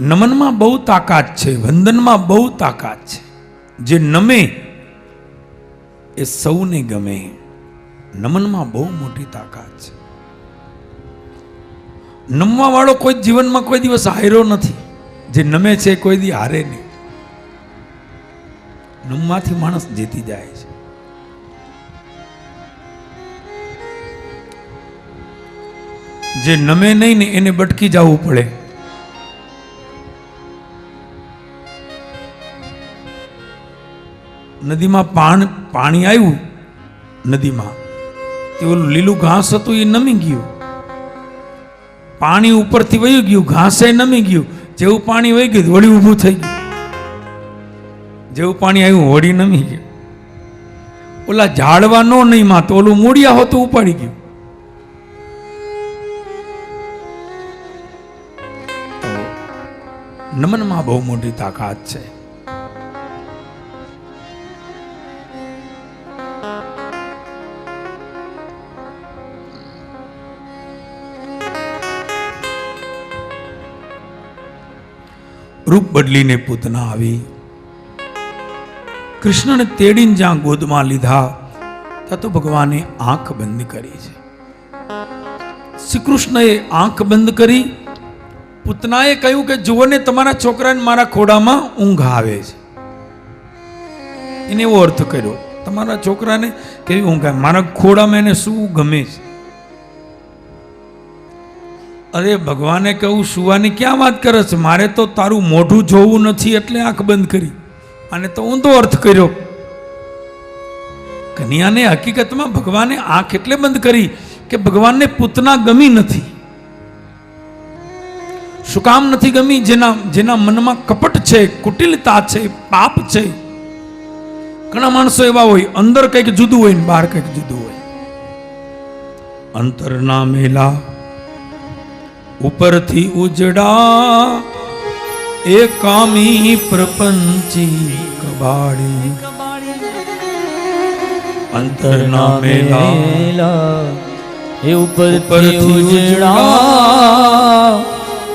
નમનમાં બહુ તાકાત છે, વંદનમાં બહુ તાકાત છે. જે નમે એ સૌને ગમે. નમનમાં બહુ મોટી તાકાત છે. નમવા વાળો કોઈ જીવનમાં કોઈ દિવસ હાર્યો નથી. જે નમે છે કોઈ દી હારે નહીં. નમવાથી માણસ જીતી જાય છે. જે નમે નહીં ને એને બટકી જવું પડે. નદીમાં પાણ પાણી આવ્યું, નદીમાં. તે ઓલું લીલું ઘાસ હતું, એ નમી ગયું. પાણી ઉપરથી વહી ગયું, ઘાસે નમી ગયું. જેવું પાણી વહી ગયું, વળી ઊભું થઈ ગયું. જેવું પાણી આવ્યું, વળી નમી ગયું. ઓલા ઝાડવા નો નહીં માં તો ઓલું મૂળિયા હોતું, ઉપાડી ગયું. નમનમાં બહુ મોટી તાકાત છે. રૂપ બદલીને પૂતના આવી. કૃષ્ણને તેડીને જ્યાં ગોદમાં લીધા, ત્યાં તો ભગવાને આંખ બંધ કરી છે. શ્રી કૃષ્ણએ આંખ બંધ કરી, પૂતનાએ કહ્યું કે જુઓ ને તમારા છોકરાને મારા ખોડામાં ઊંઘ આવે છે. એને એવો અર્થ કર્યો, તમારા છોકરાને કેવી ઊંઘ આવે? મારા ખોડામાં એને શું ગમે છે? અરે ભગવાને કહું સુવાની ક્યાં વાત કરે છે? મારે તો તારું મોઢું જોવું નથી એટલે આંખ બંધ કરી. અને તો ઊંધો અર્થ કર્યો. કન્યાને હકીકતમાં ભગવાને આંખ એટલે બંધ કરી કે ભગવાનને પૂતના ગમી નથી. શું કામ નથી ગમી? જેના જેના મનમાં કપટ છે, કુટિલતા છે, પાપ છે. ઘણા માણસો એવા હોય, અંદર કંઈક જુદું હોય ને બહાર કંઈક જુદું હોય. અંતરના મેલા ઉપરથી ઉજડા એ કામી પ્રપંચી કબાડી. અંતરના મેલા એ ઉપરથી ઉજડા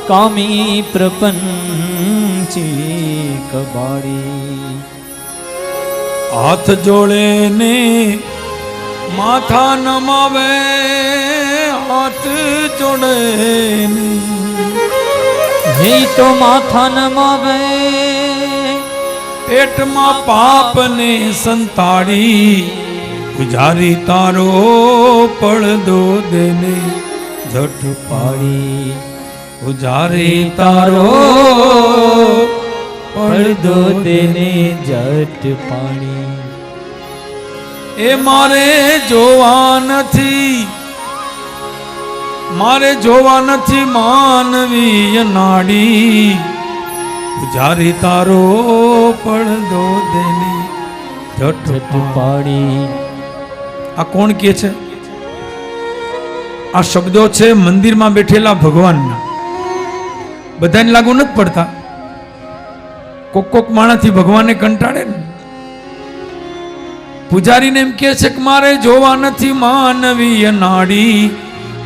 કામી પ્રપંચી કબાડી. હાથ જોડે ને માથા નમાવે હાથ જોડે નહીં તો માથા નમાવે. પેટમાં પાપને સંતાડી ગુજારી તારો પડદો દેને. જટ પાડી ગુજારી તારો પડદો દેને જટ પાણી એ મારે જોવા નથી. મારે જોવા નથી માનવીય નાડી. પૂજારી તારો પડદો દેની જટ જટ આ કોણ કે છે? આ શબ્દો છે મંદિરમાં બેઠેલા ભગવાનના. બધાને લાગુ નથી પડતા. કોક કોક માણસથી ભગવાનને કંટાળે ને. પૂજારીને એમ કે છે કે મારે જોવા નથી માનવીય નાડી.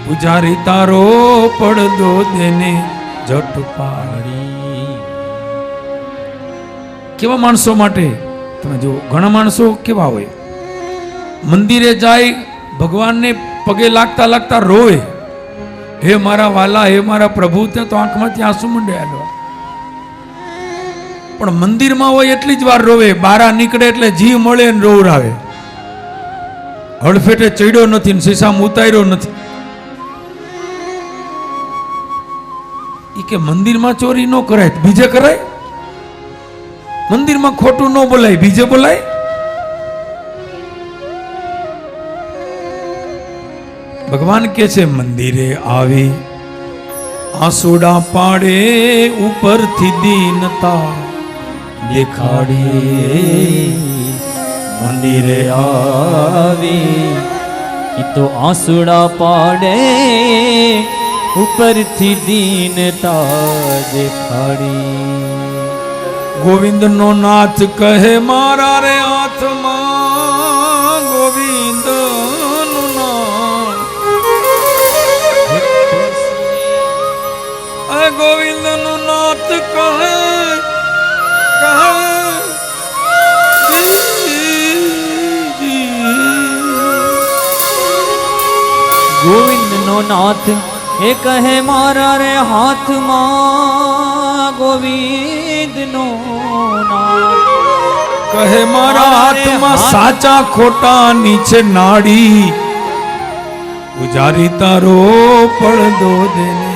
પૂજારી, તારો પડદો દેને જટ પાડી. કેવા માણસો માટે? તમે જો ઘણા માણસો કેવા હોય? મંદિરે જાય, ભગવાનને પગે લાગતા લાગતા રોય હે મારા વાલા, હે મારા પ્રભુ તે તો આંખમાંથી આંસુ મંડ્યા પણ મંદિરમાં હોય એટલી જ વાર રોવે, બારા નીકળે એટલે જી મળે ને રોવરાવે. હળફેટે ચડ્યો નથી ને શીશામાં ઉતાર્યો નથી. એ કે મંદિરમાં ચોરી ન કરાય બીજે કરાય? મંદિરમાં ખોટું ન બોલાય, બીજે બોલાય? ભગવાન કે છે, મંદિરે આવી, આસોડા પાડે ઉપરથી દીનતા. દેખાડી. મંદિરે આવી એ તો આંસુડા પાડે. ઉપરથી દીનતા દેખાડી. ગોવિંદનો નાથ કહે, મારા રે હાથમાં ગોવિંદ નો નાથ એ કહે મારા રે હાથમાં ગોવિંદ નો કહે મારા હાથમાં સાચા ખોટા નીચે નાડી. ઉજારી તારો પડદો દેને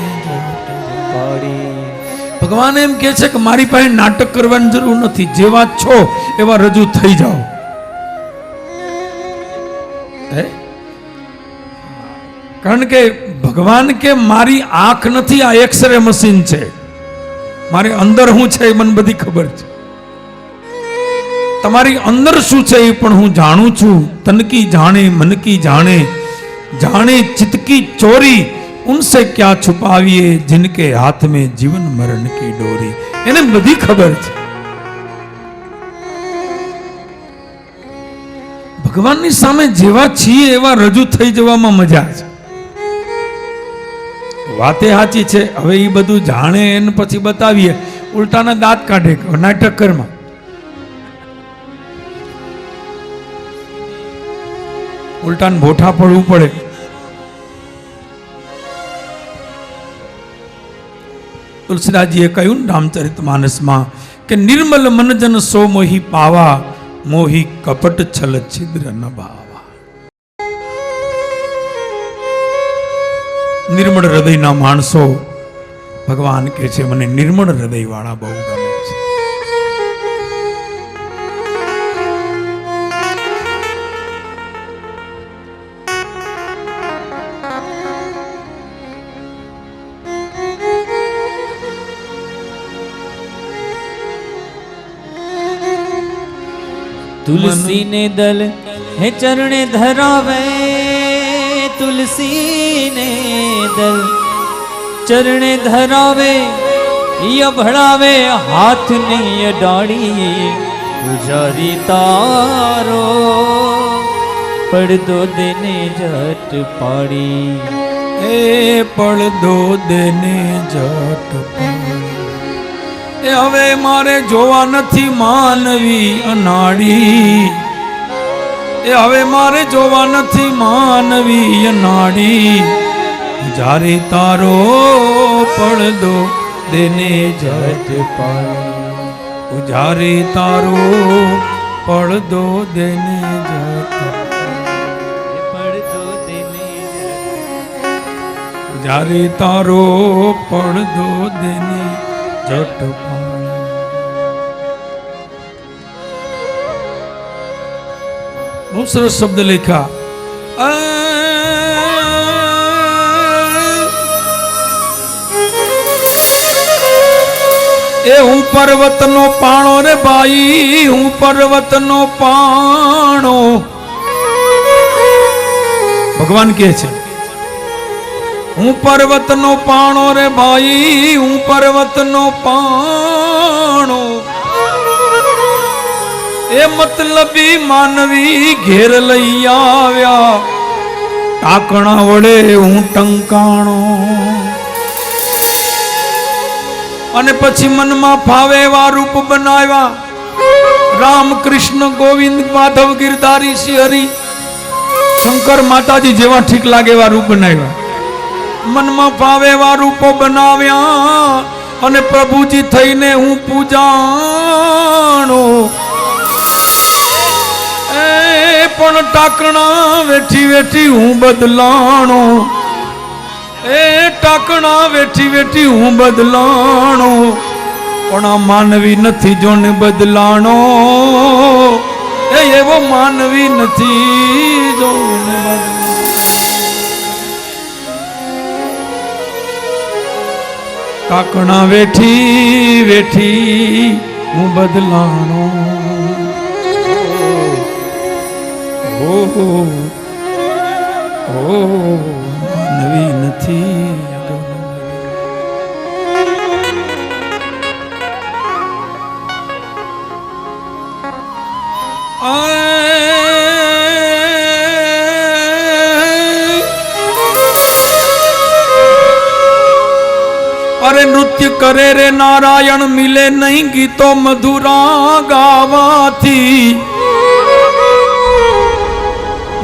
ભગવાન એમ કે છે કે મારી પાસે નાટક કરવાની જરૂર નથી. જેવા છો એવા રજૂ થઈ જાઓ. હે? કારણ કે ભગવાન કે મારી આંખ નથી, આ એક્સરે મશીન છે. મારી અંદર શું છે એ મને બધી ખબર છે. તમારી અંદર શું છે એ પણ હું જાણું છું. તનકી જાણે મનકી જાણે જાણે ચિતકી ચોરી, ઉનસે ક્યાં છુપાવીએ જિનકે હાથ મેં જીવન મરણ કી ડોરી. એને બધી ખબર છે. ભગવાનની સામે જેવા છીએ એવા રજૂ થઈ જવામાં મજા છે. વાતે સાચી છે. હવે એ બધું જાણે એને પછી બતાવીએ. ઉલટાના દાંત કાઢે નાટક કરમાં ઉલટાને ભોઠા પડવું પડે. તુલસીદાસજીએ કહ્યું રામચરિત માનસમાં કે નિર્મલ મનજન સો મોહી પાવા, મોહી કપટ છલ છિદ્ર ન ભાવા નિર્મળ હૃદયના માણસો ભગવાન કહે છે, મને નિર્મળ હૃદય વાળા બહુ ગમે છે. તુલસી ને દલ હે ચરણે ધરાવે. તુલસી ને દલ ચરણે ધરાવે ય ભળાવે હાથ ને ડાળી પૂજારી તારો. પડદો દેને જટ પાડી. એ પડદો દેને જટ પાડી. એ હવે મારે જોવા નથી માનવી અનાડી. એ હવે મારે જોવા નથી માનવી નાડી. જારે તારો પડદો દેને જટ પાડી. ઉજારે તારો પડદો દેને જત જ્યારે તારો પડદો દેને જટ પાડી. બહુ સરસ શબ્દ લેખા એ હું પર્વતનો પાણો રે ભાઈ, હું પર્વતનો પાણો. ભગવાન કહે છે, હું પર્વતનો પાણો રે ભાઈ, હું પર્વતનો પાણો. એ મતલબી માનવી ઘેર લઈ આવ્યા. ટાકણા વડે હું ટંકાણો. અને પછી મનમાં ફાવે એવા રૂપ બનાવ્યા. રામ કૃષ્ણ ગોવિંદ માધવ ગિરધારી શ્રી હરિ, શંકર માતાજી જેવા ઠીક લાગે એવા રૂપ બનાવ્યા. મનમાં ફાવે એવા રૂપો બનાવ્યા. અને પ્રભુજી થઈને હું પૂજાણો પણ ટાકણા વેઠી વેઠી હું બદલાણો. એ ટાકણા વેઠી વેઠી હું બદલાણો. પણ આ માનવી નથી જોને બદલાણો. એ એવો માનવી નથી જોને ટાકણા વેઠી વેઠી હું બદલાણો. ઓ ઓ નવી નથી અરે નૃત્ય કરે રે નારાયણ મિલે નહીં ગીતો મધુરા ગાવાથી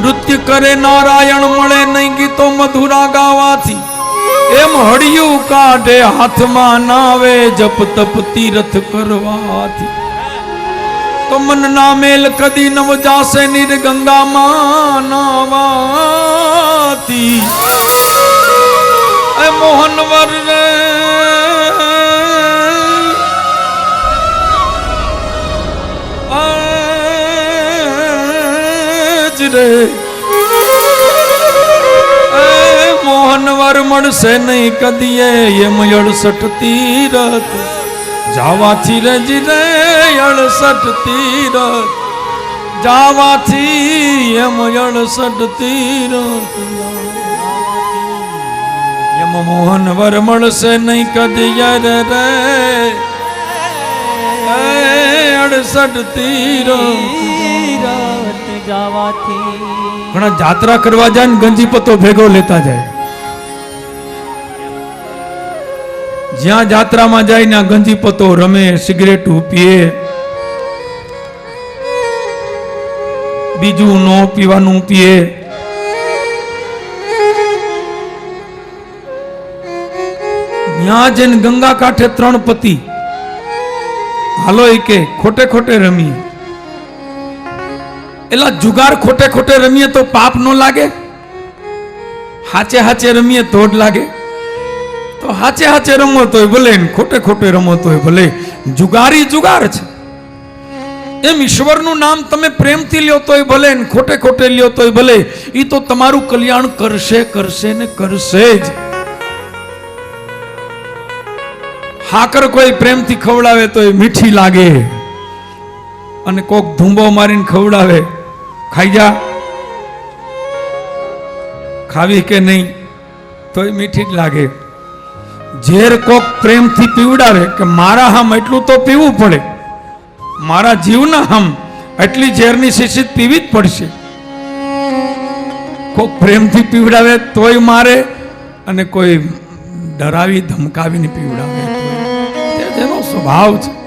નૃત્ય કરે, નારાયણ મળે નહીં ગીતો મધુરા ગાવાથી. એમ હળિયું કાઢે, હાથમાં નાવે જપ તપ તીરથ કરવાથી. તો મન ના મેલ કદી નવ જાશે નિર્ગંગામાં નાવાથી. રે એ મોહન વર મળશે નહીં કદીએ એમ અડસઠ તીરથ. જાવાથી રજી રે અડસઠ તીરથ. જાવાથી એમ અડસઠ તીરથ. એમ મોહન વર મળશે નહીં કદીએ રે રે. અડસઠ તીરથ. જવાથી. ઘણા જાત્રા કરવા જાય ને ગંજીપતો ભેગો લેતા જાય. જ્યાં જાત્રામાં જાય ને ગંજીપતો રમે, સિગરેટ પીએ બીજું નો પીવાનું પીએ. ત્યાં જઈને ગંગા કાંઠે ત્રણ પતિ. હાલો કે ખોટે ખોટે રમીએ. એલા જુગાર ખોટે ખોટે રમીએ તો પાપ નો લાગે? હાચે હાચે રમીએ તો લાગે. તો હાચે હાચે રમો તોય ભલે ખોટે ખોટે રમો તોય ભલે. જુગારી જુગાર છે. એમ ઈશ્વરનું નામ તમે પ્રેમથી લ્યો તોય ભલે ખોટે ખોટે લ્યો તોય ભલે. એ તો તમારું કલ્યાણ કરશે કરશે ને કરશે જ. હાકર કોઈ પ્રેમથી ખવડાવે તો એ મીઠી લાગે. અને કોક ધૂંબો મારીને ખવડાવે. ખાઈ જા. ખાવી કે નહીં, તોય મીઠી જ લાગે. ઝેર કોક પ્રેમથી પીવડાવે કે મારા હમ એટલું તો પીવું પડે. મારા જીવના હમ એટલી ઝેરની શીશી પીવી જ પડશે. કોક પ્રેમથી પીવડાવે તોય મારે અને કોઈ ડરાવી ધમકાવીને પીવડાવે. તેનો સ્વભાવ છે.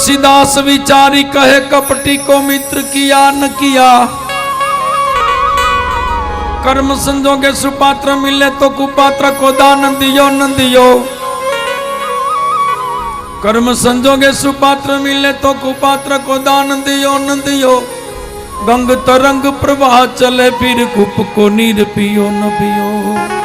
तुलसीदास विचारी कहे, कपटी को मित्र किया, न किया। कर्म संजोगे सुपात्र मिले तो कुपात्र को दान दियो, न दियो। कर्म संजोगे सुपात्र मिले तो कुपात्र को दान दियो, न दियो। गंग तरंग प्रवाह चले, फिर कुप को नीर पियो, न पियो।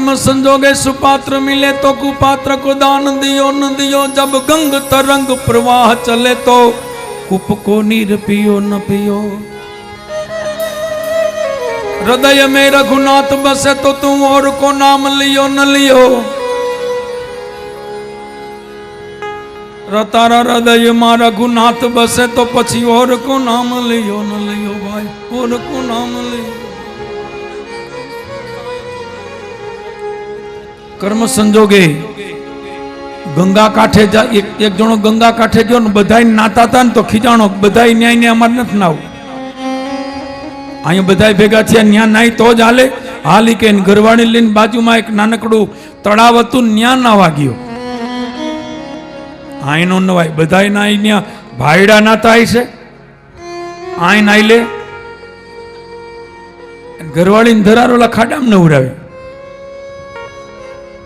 कर्म संजोगे सुपात्र मिले तो कुपात्र को दान दियो, न दियो। जब गंग तरंग प्रवाह चले तो कुप को नीर पियो, न पियो। हृदय में रघुनाथ बसे तो तुम और को नाम लियो, न लियो। तारा हृदय में रघुनाथ बसे तो पछी और को नाम लियो, न लियो भाई, और को नाम કર્મ સંજોગે. ગંગા કાંઠે એક જણો ગંગા કાંઠે ગયો ને બધા નાતા હતા ને તો ખીજાણો બધા ન્યાય ને અમારે નથી નાવું. અહીંયા બધાય ભેગા થયા, ન્યા નાય તો જ હાલે. હાલી કે ઘરવાળી લઈને બાજુમાં એક નાનકડું તળાવ હતું ને ન્યા નાવા ગયો. આય નો નવાય, બધાય નાય ન્યા, ભાયડા નાતા છે. આય નાઈ લે. ઘરવાળીને ધરારોલા ખાડામાં નવરાવે.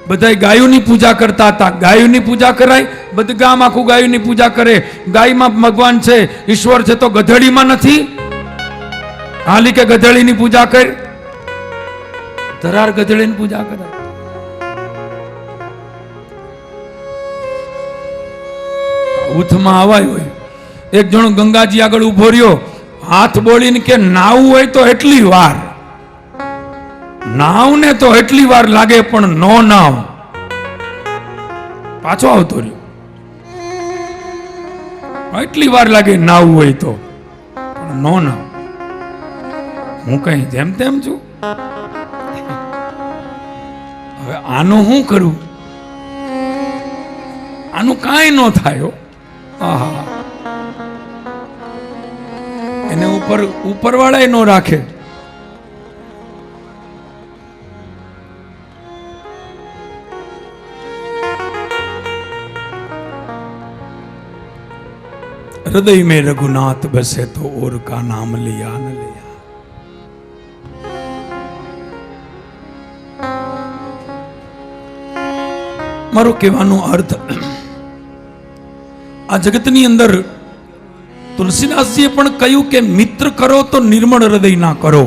બધા ગાયોની પૂજા કરતા હતા. ગાયોની પૂજા કરાય બધું ગામ આખું ગાયોની પૂજા કરે. ગાયમાં ભગવાન છે, ઈશ્વર છે તો ગધેડીમાં નથી? હાલી કે ગધેડીની પૂજા કર. ધરાર ગધેડીની પૂજા કરાય ઉથમાં આવાય હોય. એક જણો ગંગાજી આગળ ઊભો રહ્યો. હાથ બોલીને કે નાવું હોય તો એટલી વાર. નાવ ને તો એટલી વાર લાગે પણ નો નાવ. પાછો આવતો રહ્યો. એટલી વાર લાગે નાવ હોય તો, પણ નો નાવ. હું કઈ જેમ તેમ છું? હવે આનું શું કરું? આનું કાંઈ ન થાય. આહા. એને ઉપર ઉપરવાળા ન રાખે. हृदय में रघुनाथ बसे तो और का नाम लिया न लिया મારો કહેવાનો અર્થ આ જગતની અંદર તુલસીદાસજીએ પણ કહ્યું કે મિત્ર કરો તો નિર્મળ હૃદય ના કરો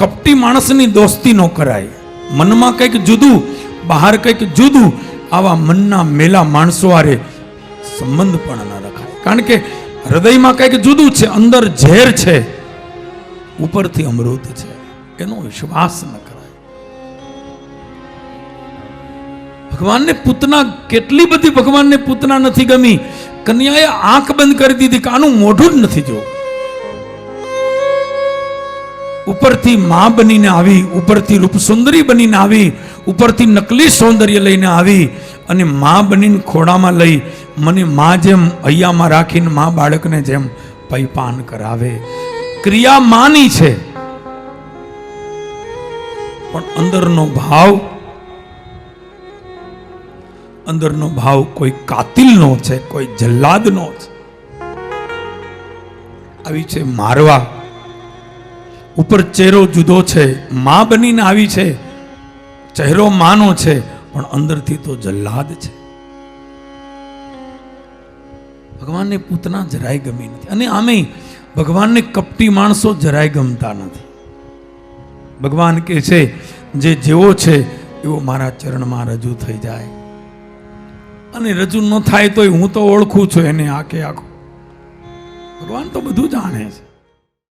કપટી માણસની દોસ્તી ન કરાય મનમાં કંઈક જુદું બહાર કંઈક જુદું આવા મનના મેલા માણસો હારે સંબંધ પણ ન રખાય કારણ કે હૃદયમાં કંઈક જુદું છે, અંદર ઝેર છે, ઉપરથી અમૃત છે. એનો વિશ્વાસ ન કરાય. ભગવાનને પૂતના, કેટલી બધી ભગવાનને પૂતના નથી ગમી. કન્યાએ આંખ બંધ કરી દીધી, કાનું મોઢું જ નથી જોવું. ઉપરથી માં બનીને આવી, ઉપરથી રૂપસુંદરી બનીને આવી, ઉપરથી નકલી સૌંદર્ય લઈને આવી અને માં બનીને ખોડામાં લઈ મને માં જેમ અહીંયામાં રાખીને માં બાળકને જેમ પૈપાન કરાવે. ક્રિયા માની છે. પણ અંદરનો ભાવ અંદરનો ભાવ કોઈ કાતિલનો છે, કોઈ જલ્લાદનો છે. આવી છે મારવા. ઉપર ચહેરો જુદો છે, માં બનીને આવી છે. ચહેરો માનો છે, પણ અંદરથી તો જલ્લાદ છે. ભગવાનને પૂતના જરાય ગમી નથી. અને આમે ભગવાનને કપટી માણસો જરાય ગમતા નથી. ભગવાન કે છે, જે જેવો છે, એવો મારા ચરણમાં રજૂ થઈ જાય. અને રજૂ ન થાય તોય હું તો ઓળખું છું એને આખે આખું. ભગવાન તો બધું જાણે છે.